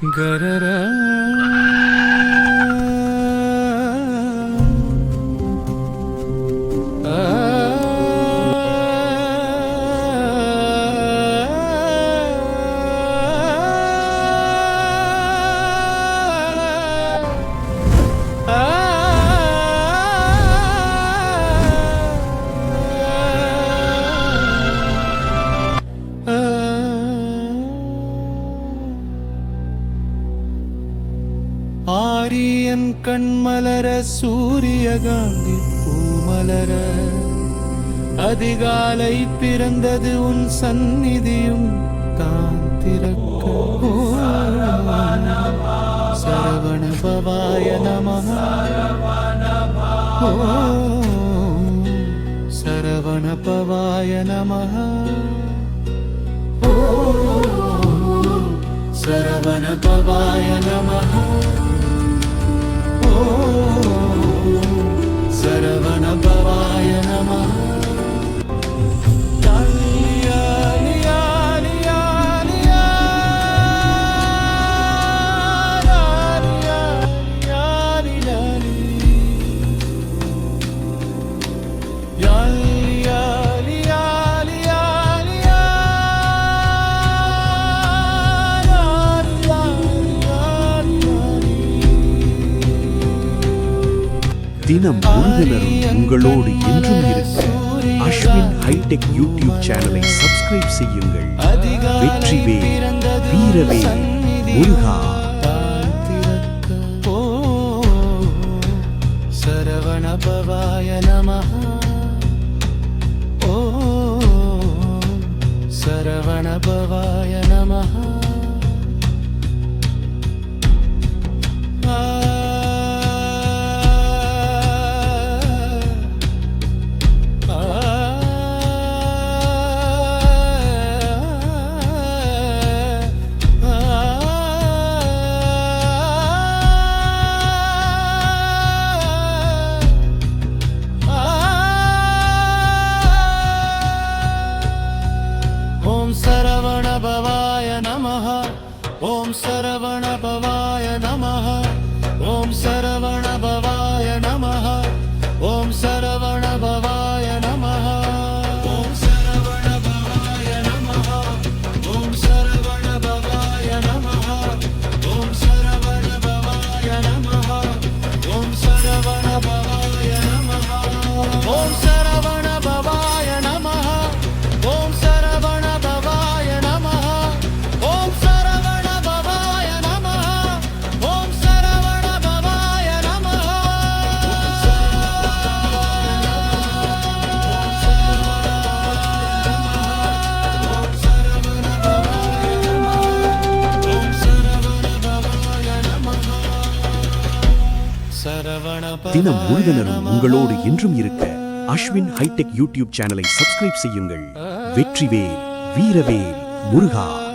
Garara. Maryan கண்மலர சூரியகாந்தி பூமலர. அதிகாலை பிறந்தது உன் சந்நிதியும் தான் திறக்க சரவண பவாய நம சரவண பவாய நம சரவண பவாய நமः தினம் முருகனரும் உங்களோடு என்றும் இருக்க அஸ்வின் ஹைடெக் யூடியூப் சேனலை சப்ஸ்கிரைப் செய்யுங்கள். வெற்றிவே வீரவே முருகா. சரவண பவாய சரவணபவாய ஓ ஓம் சரவண பவா தினம் முருகனரும் உங்களோடு என்றும் இருக்க அஸ்வின் ஹைடெக் யூடியூப் சேனலை சப்ஸ்கிரைப் செய்யுங்கள். வெற்றிவேல் வீரவேல் முருகா.